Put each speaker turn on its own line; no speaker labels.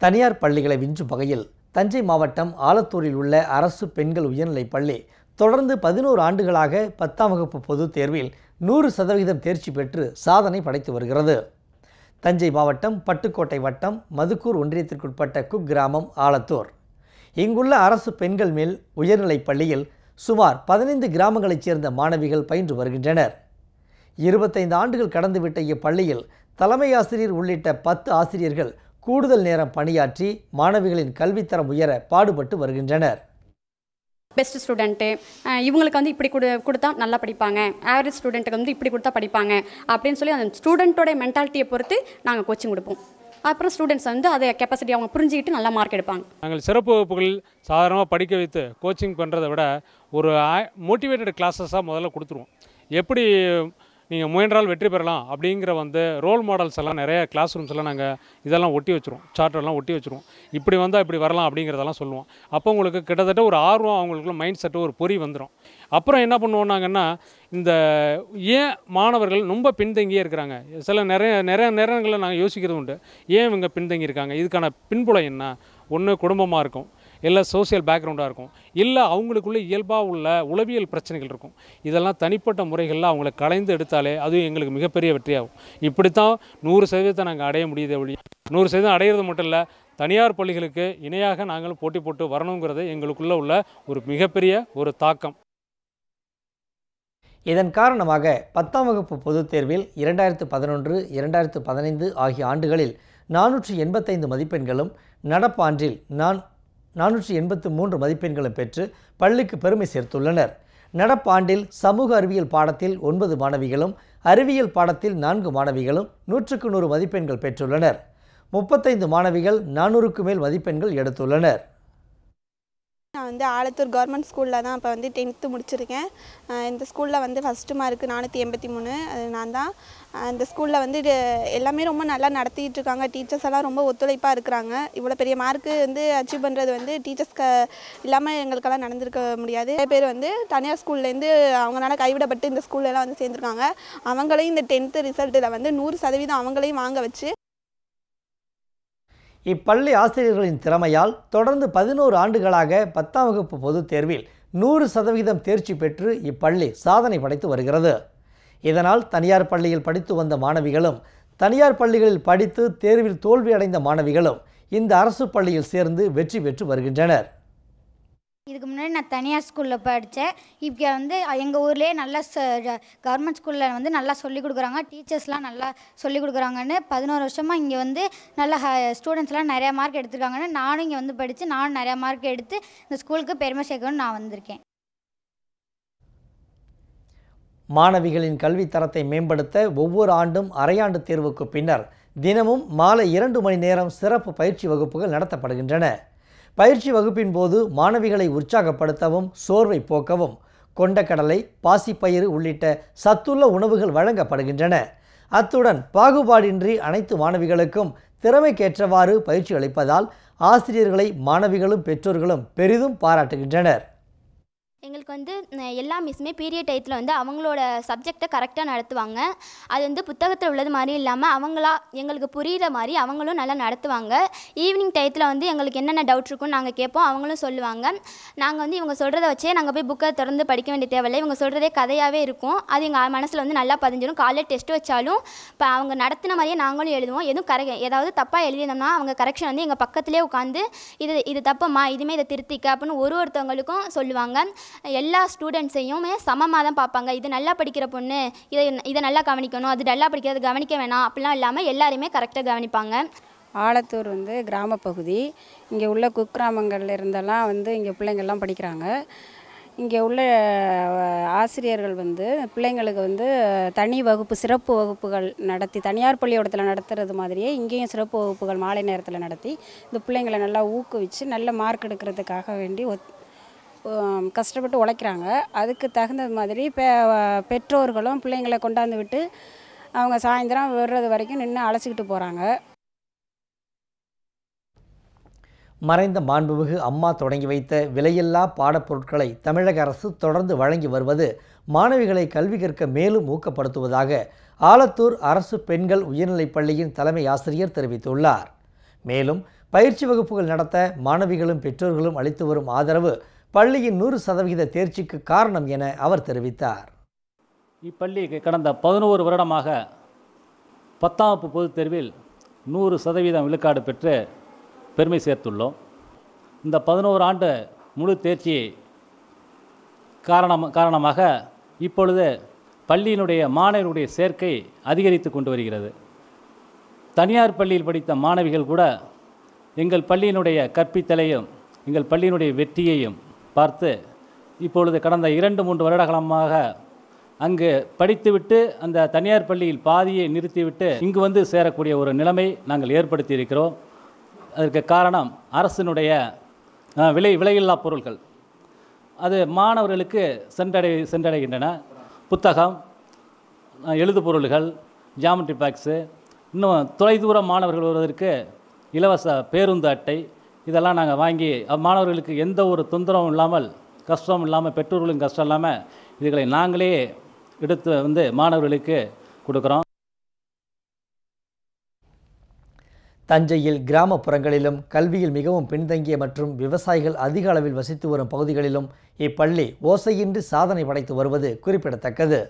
தனியார் பள்ளிகளை விஞ்சும் வகையில் தஞ்சை மாவட்டம் ஆலத்தூரில் உள்ள அரசு பெண்கள் உயர்நிலைப் பள்ளி தொடர்ந்து பதினோரு ஆண்டுகளாக பத்தாம் வகுப்பு பொதுத் தேர்வில் நூறு சதவிகிதம் தேர்ச்சி பெற்று சாதனை படைத்து வருகிறது. தஞ்சை மாவட்டம் பட்டுக்கோட்டை வட்டம் மதுக்கூர் ஒன்றியத்திற்குட்பட்ட குக்கிராமம் ஆலத்தூர். இங்குள்ள அரசு பெண்கள் மேல் உயர்நிலைப் பள்ளியில் சுமார் பதினைந்து கிராமங்களைச் சேர்ந்த மாணவிகள் பயின்று வருகின்றனர். இருபத்தைந்து ஆண்டுகள் கடந்துவிட்ட இப்பள்ளியில் தலைமை ஆசிரியர் உள்ளிட்ட பத்து ஆசிரியர்கள் கூடுதல் நேரம் பணியாற்றி மாணவிகளின் கல்வித்தரம் உயர பாடுபட்டு வருகின்றனர்.
பெஸ்ட் ஸ்டூடெண்ட்டு இவங்களுக்கு வந்து இப்படி கொடு கொடுத்தா நல்லா படிப்பாங்க. ஆவரேஜ் ஸ்டூடெண்ட்டுக்கு வந்து இப்படி கொடுத்தா படிப்பாங்க. அப்படின்னு சொல்லி அந்த ஸ்டூடெண்ட்டோட மென்டாலிட்டியை பொறுத்து நாங்கள் கோச்சிங் கொடுப்போம். அப்புறம் ஸ்டூடெண்ட்ஸ் வந்து அதை கெப்பாசிட்டி அவங்க புரிஞ்சுக்கிட்டு நல்லா மார்க் எடுப்பாங்க.
நாங்கள் சிறப்பு வகுப்புகள் சாதாரணமாக படிக்க வைத்து கோச்சிங் பண்ணுறதை விட ஒரு மோட்டிவேட்டட் கிளாஸஸாக முதல்ல கொடுத்துருவோம். எப்படி நீங்கள் முயன்றால் வெற்றி பெறலாம் அப்படிங்கிற வந்து ரோல் மாடல்ஸ் எல்லாம் நிறைய கிளாஸ் ரூம்ஸ் எல்லாம் நாங்கள் இதெல்லாம் ஒட்டி வச்சுருவோம். சார்ட்டெல்லாம் ஒட்டி வச்சுருவோம். இப்படி வந்தால் இப்படி வரலாம் அப்படிங்கிறதெல்லாம் சொல்லுவோம். அப்போ உங்களுக்கு கிட்டத்தட்ட ஒரு ஆர்வம் அவங்களுக்குள்ள மைண்ட் செட்டு ஒரு பொறி வந்துடும் அப்புறம் என்ன பண்ணுவோம் நாங்கன்னா இந்த ஏன் மாணவர்கள் ரொம்ப பின்தங்கியே இருக்கிறாங்க? சில நிறைய நிறைய நேரங்களில் நாங்கள் யோசிக்கிறது உண்டு. ஏன் இவங்க பின்தங்கி இருக்காங்க இதுக்கான பின்புலம் என்ன? ஒன்று குடும்பமாக இருக்கும். இல்லை சோசியல் பேக்ரவுண்டாக இருக்கும். இல்லை அவங்களுக்குள்ள இயல்பாக உள்ள உளவியல் பிரச்சனைகள் இருக்கும். இதெல்லாம் தனிப்பட்ட முறைகளில் அவங்கள கலைந்து எடுத்தாலே அது எங்களுக்கு மிகப்பெரிய வெற்றியாகும். இப்படித்தான் நூறு சதவீதத்தை நாங்கள் அடைய முடியுதே வழி நூறு சதவீதம் அடையிறது மட்டும் இல்லை தனியார் பள்ளிகளுக்கு இணையாக நாங்கள் போட்டி போட்டு வரணுங்கிறது எங்களுக்குள்ளே உள்ள ஒரு மிகப்பெரிய ஒரு தாக்கம்.
இதன் காரணமாக பத்தாம் வகுப்பு பொதுத் தேர்வில் இரண்டாயிரத்து பதினொன்று இரண்டாயிரத்து பதினைந்து ஆகிய ஆண்டுகளில் நானூற்றி எண்பத்தைந்து மதிப்பெண்களும் நடப்பாண்டில் நான் நானூற்றி எண்பத்து மூன்று மதிப்பெண்களும் பெற்று பள்ளிக்கு பெருமை சேர்த்துள்ளனர். நடப்பாண்டில் சமூக அறிவியல் பாடத்தில் ஒன்பது மாணவிகளும் அறிவியல் பாடத்தில் நான்கு மாணவிகளும் நூற்றுக்கு நூறு மதிப்பெண்கள் பெற்றுள்ளனர். முப்பத்தைந்து மாணவிகள் நானூறுக்கு மேல் மதிப்பெண்கள் எடுத்துள்ளனர்.
நான் வந்து ஆலத்தூர் கவர்மெண்ட் ஸ்கூலில் தான் இப்போ வந்து டென்த்து முடிச்சிருக்கேன். இந்த ஸ்கூலில் வந்து ஃபஸ்ட்டு மார்க்கு நானூற்றி எண்பத்தி மூணு. அது நான் தான். இந்த ஸ்கூலில் வந்து இது எல்லாமே ரொம்ப நல்லா நடத்திட்டு இருக்காங்க. டீச்சர்ஸ் எல்லாம் ரொம்ப ஒத்துழைப்பாக இருக்கிறாங்க. இவ்வளோ பெரிய மார்க்கு வந்து அச்சீவ் பண்ணுறது வந்து டீச்சர்ஸ்க்கு இல்லாமல் எங்களுக்கெல்லாம் நடந்திருக்க முடியாது. நிறைய பேர் வந்து தனியார் ஸ்கூல்லேருந்து அவங்களால கைவிடப்பட்டு இந்த ஸ்கூல்லலாம் வந்து சேர்ந்துருக்காங்க. அவங்களையும் இந்த டென்த்து ரிசல்ட்டில் வந்து நூறு சதவீதம் அவங்களையும் வாங்க வச்சு
இப்பள்ளி ஆசிரியர்களின் திறமையால் தொடர்ந்து பதினோரு ஆண்டுகளாக பத்தாம் வகுப்பு பொதுத் தேர்வில் நூறு சதவிகிதம் தேர்ச்சி பெற்று இப்பள்ளி சாதனை படைத்து வருகிறது. இதனால் தனியார் பள்ளியில் படித்து வந்த மாணவிகளும் தனியார் பள்ளிகளில் படித்து தேர்வில் தோல்வியடைந்த மாணவிகளும் இந்த அரசு பள்ளியில் சேர்ந்து வெற்றி பெற்று வருகின்றனர்.
இதுக்கு முன்னாடி நான் தனியார் ஸ்கூலில் படித்தேன் இப்போ வந்து எங்கள் ஊர்லேயே நல்லா கவர்மெண்ட் ஸ்கூலில் வந்து நல்லா சொல்லிக் கொடுக்குறாங்க. டீச்சர்ஸ்லாம் நல்லா சொல்லிக் கொடுக்குறாங்கன்னு பதினோரு வருஷமாக இங்கே வந்து நல்லா ஸ்டூடெண்ட்ஸ்லாம் நிறையா மார்க் எடுத்திருக்காங்கன்னு நானும் இங்கே வந்து படித்து நானும் நிறையா மார்க் எடுத்து இந்த ஸ்கூலுக்கு பெருமை சேர்க்கணும்னு நான் வந்திருக்கேன்.
மாணவிகளின் கல்வித் தரத்தை மேம்படுத்த ஒவ்வொரு ஆண்டும் அரையாண்டு தேர்வுக்கு பின்னர் தினமும் மாலை இரண்டு மணி நேரம் சிறப்பு பயிற்சி வகுப்புகள் நடத்தப்படுகின்றன. பயிற்சி வகுப்பின் போது மாணவிகளை உற்சாகப்படுத்தவும் சோர்வை போக்கவும் கொண்டக்கடலை பாசிப்பயிறு உள்ளிட்ட சத்துள்ள உணவுகள் வழங்கப்படுகின்றன. அத்துடன் பாகுபாடின்றி அனைத்து மாணவிகளுக்கும் திறமைக்கேற்றவாறு பயிற்சி அளிப்பதால் ஆசிரியர்களை மாணவிகளும் பெற்றோர்களும் பெரிதும் பாராட்டுகின்றனர்.
எங்களுக்கு வந்து எல்லா மிஸ்ஸுமே பீரியட் டயத்தில் வந்து அவங்களோட சப்ஜெக்டை கரெக்டாக நடத்துவாங்க. அது வந்து புத்தகத்தில் உள்ளது மாதிரி இல்லாமல் அவங்களா எங்களுக்கு புரிகிற மாதிரி அவங்களும் நல்லா நடத்துவாங்க. ஈவினிங் டயத்தில் வந்து எங்களுக்கு என்னென்ன டவுட் இருக்குன்னு நாங்கள் கேட்போம் அவங்களும் சொல்லுவாங்க. நாங்கள் வந்து இவங்க சொல்கிறத வச்சே நாங்கள் போய் புக்கை திறந்து படிக்க வேண்டிய தேவையில்லை இவங்க சொல்கிறதே கதையாகவே இருக்கும். அது எங்கள் மனசில் வந்து நல்லா பதிஞ்சிடும் காலையில் டெஸ்ட் வச்சாலும் இப்போ அவங்க நடத்தின மாதிரியே நாங்களும் எழுதுவோம். எதுவும் கரெக்ட் ஏதாவது தப்பாக எழுதினோம்னா அவங்க கரெக்ஷன் வந்து எங்கள் பக்கத்துலேயே உட்காந்து இது இது தப்பம்மா இதுமே இதை திருத்திக்க அப்படின்னு ஒரு ஒருத்தவங்களுக்கும் சொல்லுவாங்க. எல்லா ஸ்டூடெண்ட்ஸையுமே சமமாக தான் பார்ப்பாங்க. இது நல்லா படிக்கிற பொண்ணு இதை இதை நல்லா கவனிக்கணும் அது நல்லா படிக்கிறது கவனிக்க வேணாம். அப்படிலாம் இல்லாமல் எல்லாருமே கரெக்டாக கவனிப்பாங்க.
ஆலத்தூர் வந்து கிராமப்பகுதி இங்கே உள்ள குக்கிராமங்கள்ல இருந்தெல்லாம் வந்து இங்கே பிள்ளைங்கள்லாம் படிக்கிறாங்க. இங்கே உள்ள ஆசிரியர்கள் வந்து பிள்ளைங்களுக்கு வந்து தனி வகுப்பு சிறப்பு வகுப்புகள் நடத்தி தனியார் பள்ளிக்கூடத்தில் நடத்துறது மாதிரியே இங்கேயும் சிறப்பு வகுப்புகள் மாலை நேரத்தில் நடத்தி இந்த பிள்ளைங்களை நல்லா ஊக்குவிச்சு நல்ல மார்க் எடுக்கிறதுக்காக வேண்டி ஒத் கஷ்டப்பட்டு உழைக்கிறாங்க. அதுக்கு தகுந்த மாதிரி பெ பெற்றோர்களும் பிள்ளைங்களை கொண்டாந்து விட்டு அவங்க சாயந்தரம் வர்றது வரைக்கும் நின்று அழைச்சிக்கிட்டு போகிறாங்க
மறைந்த மாண்புமிகு அம்மா தொடங்கி வைத்த விலையில்லா பாடப்பொருட்களை தமிழக அரசு தொடர்ந்து வழங்கி வருவது மாணவிகளை கல்வி கற்க மேலும் ஊக்கப்படுத்துவதாக ஆலத்தூர் அரசு பெண்கள் உயர்நிலைப் பள்ளியின் தலைமை ஆசிரியர் தெரிவித்துள்ளார். மேலும் பயிற்சி வகுப்புகள் நடத்த மாணவிகளும் பெற்றோர்களும் அளித்து வரும் ஆதரவு பள்ளியின் நூறு சதவிகித தேர்ச்சிக்கு காரணம் என அவர் தெரிவித்தார்.
இப்பள்ளி கடந்த பதினோரு வருடமாக பத்தாம் வகுப்பு பொதுத் தேர்வில் நூறு சதவீதம் விழுக்காடு பெற்று பெருமை சேர்த்துள்ளோம். இந்த பதினோரு ஆண்டு முழு தேர்ச்சி காரணம் காரணமாக இப்பொழுது பள்ளியினுடைய மாணவர்களுடைய சேர்க்கை அதிகரித்து கொண்டு வருகிறது. தனியார் பள்ளியில் படித்த மாணவிகள் கூட எங்கள் பள்ளியினுடைய கற்பித்தலையும் எங்கள் பள்ளியினுடைய வெற்றியையும் பார்த்து இப்பொழுது கடந்த இரண்டு மூன்று வருடகாலமாக அங்கு படித்துவிட்டு அந்த தனியார் பள்ளியில் பாதியை நிறுத்திவிட்டு இங்கு வந்து சேரக்கூடிய ஒரு நிலைமை நாங்கள் ஏற்படுத்தி இருக்கிறோம் அதற்கு காரணம் அரசினுடைய விலை விலையில்லா பொருட்கள் அது மாணவர்களுக்கு சென்றடை சென்றடைகின்றன. புத்தகம் எழுது பொருள்கள் ஜாமெட்ரி பாக்ஸு இன்னும் தொலைதூர மாணவர்கள் வருவதற்கு இலவச பேருந்து அட்டை இதெல்லாம் நாங்கள் வாங்கி மாணவர்களுக்கு எந்த ஒரு தொந்தரவும் இல்லாமல் கஷ்டம் இல்லாமல் பெற்றோர்களுக்கும் கஷ்டம் இல்லாமல் இதுகளை நாங்களே எடுத்து வந்து மாணவர்களுக்கு கொடுக்குறோம்.
தஞ்சையில் கிராமப்புறங்களிலும் கல்வியில் மிகவும் பின்தங்கிய மற்றும் விவசாயிகள் அதிக அளவில் வசித்து வரும் பகுதிகளிலும் இப்பள்ளி ஓசையின்றி சாதனை படைத்து வருவது குறிப்பிடத்தக்கது.